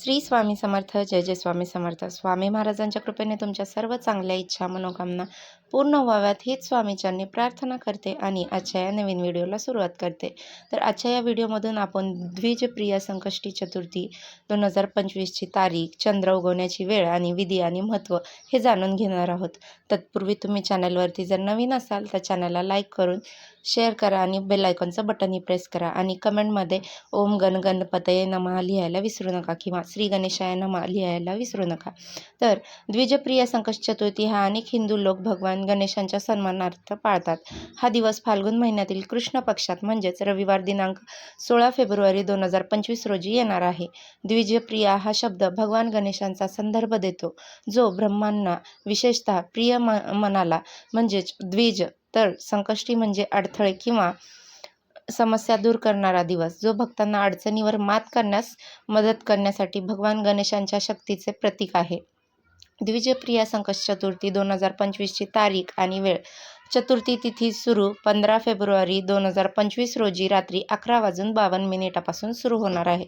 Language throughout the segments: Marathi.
श्री स्वामी समर्थ जय जय स्वामी समर्थ. स्वामी महाराजांच्या कृपेने तुमच्या सर्व चांगल्या इच्छा मनोकामना पूर्ण व्हाव्यात हीच स्वामीच्यांनी प्रार्थना करते आणि आजच्या या नवीन व्हिडिओला सुरुवात करते. तर आजच्या या व्हिडिओमधून आपण द्विजप्रिया संकष्टी चतुर्थी दोन हजार पंचवीसची तारीख चंद्र उगवण्याची वेळ आणि विधी आणि महत्त्व हे जाणून घेणार आहोत. तत्पूर्वी तुम्ही चॅनलवरती जर नवीन असाल तर चॅनलला लाईक करून शेअर करा आणि बेल आयकॉनचं बटनही प्रेस करा आणि कमेंटमध्ये ओम गण गणपतये नमः लिहायला विसरू नका किंवा श्री गणेशाय नमः लिहायला विसरू नका. तर द्विजप्रिया संकष्ट चतुर्थी हा अनेक हिंदू लोक भगवान गणेशांच्या सन्मानार्थ पाळतात. हा दिवस फाल्गुन महिन्यातील कृष्ण पक्षात म्हणजेच रविवार दिनांक सोळा फेब्रुवारी दोन हजार पंचवीस रोजी येणार आहे. द्विजप्रिया हा शब्द भगवान गणेशांचा संदर्भ देतो जो ब्रह्मांना विशेषतः प्रिय म मनाला म्हणजेच द्विज तर संकष्टी म्हणजे अडथळे किंवा समस्या दूर करणारा दिवस जो भक्तांना अडचणीवर मात करण्यास मदत करण्यासाठी भगवान गणेशांच्या शक्तीचे प्रतीक आहे. द्विजप्रिया संकष्ट चतुर्थी दोन हजार पंचवीसची तारीख आणि वेळ. चतुर्थी तिथी सुरू पंधरा फेब्रुवारी दोन हजार पंचवीस रोजी रात्री अकरा वाजून बावन्न मिनिटापासून सुरू होणार आहे.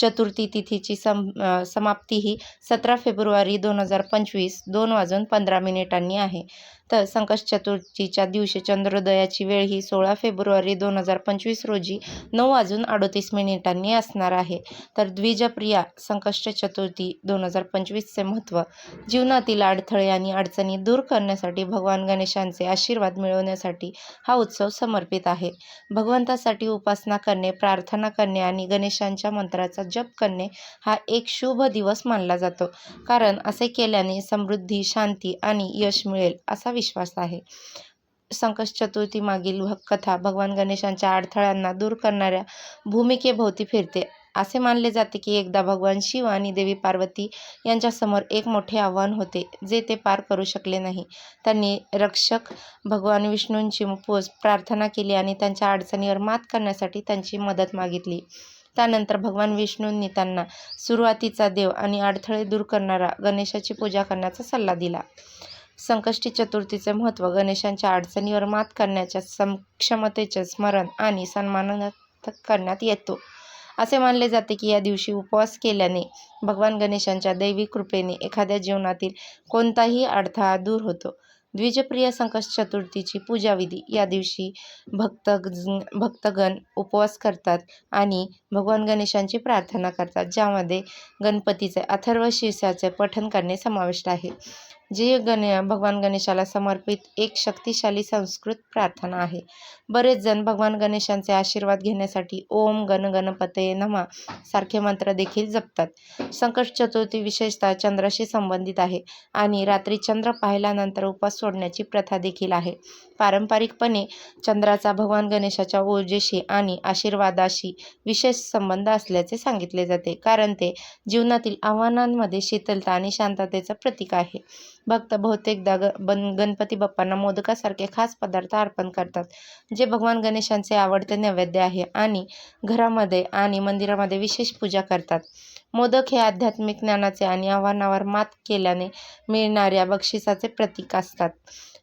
चतुर्थी तिथीची सम समाप्ती ही सतरा फेब्रुवारी दोन हजार पंचवीस दोन वाजून पंधरा मिनिटांनी आहे. तर संकष्ट चतुर्थीच्या दिवशी चंद्रोदयाची वेळ ही सोळा फेब्रुवारी दोन हजार पंचवीस रोजी नऊ वाजून अडोतीस मिनिटांनी असणार आहे. तर द्विजप्रिया संकष्ट चतुर्थी दोन हजार पंचवीसचे महत्त्व जीवनातील अडथळे आणि अडचणी दूर करण्यासाठी भगवान गणेशांचे आशीर्वाद मिळवण्यासाठी हा उत्सव समर्पित आहे. भगवंतासाठी उपासना करणे प्रार्थना करणे आणि गणेशांच्या मंत्राचा जप करणे हा एक शुभ दिवस मानला जातो. कारण असे केल्याने समृद्धी शांती आणि यश मिळेल असा विश्वास आहे. संकष्ट चतुर्थी मागील कथा भगवान गणेशांच्या अडथळ्यांना दूर करणाऱ्या भूमिकेभोवती फिरते. असे मानले जाते की एकदा भगवान शिव आणि देवी पार्वती यांच्यासमोर एक मोठे आव्हान होते जे ते पार करू शकले नाही. त्यांनी रक्षक भगवान विष्णूंची पोज प्रार्थना केली आणि त्यांच्या अडचणीवर मात करण्यासाठी त्यांची मदत मागितली. त्यानंतर भगवान विष्णूंनी त्यांना सुरुवातीचा देव आणि अडथळे दूर करणारा गणेशाची पूजा करण्याचा सल्ला दिला. संकष्टी चतुर्थीचे महत्त्व गणेशांच्या अडचणीवर मात करण्याच्या समक्षमतेचे स्मरण आणि सन्मान करण्यात येतो. असे मानले जाते की या दिवशी उपवास केल्याने भगवान गणेशांच्या दैवी कृपेने एखाद्या जीवनातील कोणताही अडथळा दूर होतो. द्विजप्रिय संकष्ट चतुर्थीची पूजाविधी. या दिवशी भक्त भक्तगण उपवास करतात आणि भगवान गणेशांची प्रार्थना करतात ज्यामध्ये गणपतीचे अथर्व शीर्षाचे पठण करणे समाविष्ट आहे. जे गण भगवान गणेशाला समर्पित एक शक्तिशाली संस्कृत प्रार्थना आहे. बरेच जण भगवान गणेशांचे आशीर्वाद घेण्यासाठी ओम गण गणपतये नमा सारखे मंत्र देखील जपतात. संकट चतुर्थी विशेषतः चंद्राशी संबंधित आहे आणि रात्री चंद्र पाहिल्यानंतर उपास सोडण्याची प्रथा देखील आहे. पारंपरिकपणे चंद्राचा भगवान गणेशाच्या ऊर्जेशी आणि आशीर्वादाशी विशेष संबंध असल्याचे सांगितले जाते कारण ते जीवनातील आव्हानांमध्ये शीतलता आणि शांततेचं प्रतीक आहे. भक्त बहुतेकदा ग बन गणपती बाप्पांना मोदकासारखे खास पदार्थ अर्पण करतात जे भगवान गणेशांचे आवडते नैवेद्य आहे आणि घरामध्ये आणि मंदिरामध्ये विशेष पूजा करतात. मोदक हे आध्यात्मिक ज्ञानाचे आणि आव्हानावर मात केल्याने मिळणाऱ्या बक्षिसाचे प्रतीक असतात.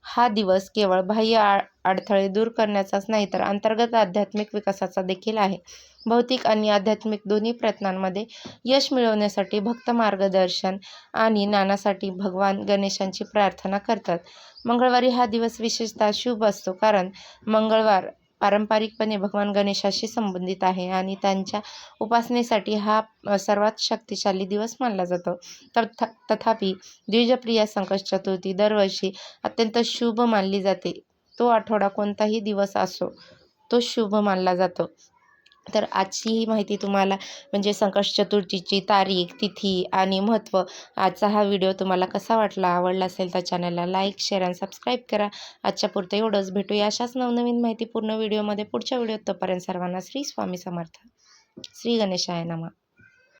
हा दिवस केवळ बाह्य अडथळे दूर करण्याचाच नाही तर अंतर्गत आध्यात्मिक विकासाचा देखील आहे. भौतिक आणि आध्यात्मिक दोन्ही प्रयत्नांमध्ये यश मिळवण्यासाठी भक्त मार्गदर्शन आणि ज्ञानासाठी भगवान गणेशांची प्रार्थना करतात. मंगळवारी हा दिवस विशेषतः शुभ असतो कारण मंगळवार पारंपरिकपणे भगवान गणेशाशी संबंधित आहे आणि त्यांच्या उपासनेसाठी हा सर्वात शक्तिशाली दिवस मानला जातो. तर तथापि द्विजप्रिया संकट चतुर्थी दरवर्षी अत्यंत शुभ मानली जाते. तो आठवडा कोणताही दिवस असो तो शुभ मानला जातो. तर आजची ही माहिती तुम्हाला म्हणजे संकष्ट चतुर्थीची तारीख तिथी आणि महत्त्व आजचा हा व्हिडिओ तुम्हाला कसा वाटला आवडला असेल तर चॅनलला लाईक शेअर आणि सबस्क्राईब करा. आजच्या पुरतं एवढंच. भेटूया अशाच नवनवीन माहिती पूर्ण व्हिडिओमध्ये पुढच्या व्हिडिओत तोपर्यंत सर्वांना श्री स्वामी समर्थ. श्री गणेशाय नमा.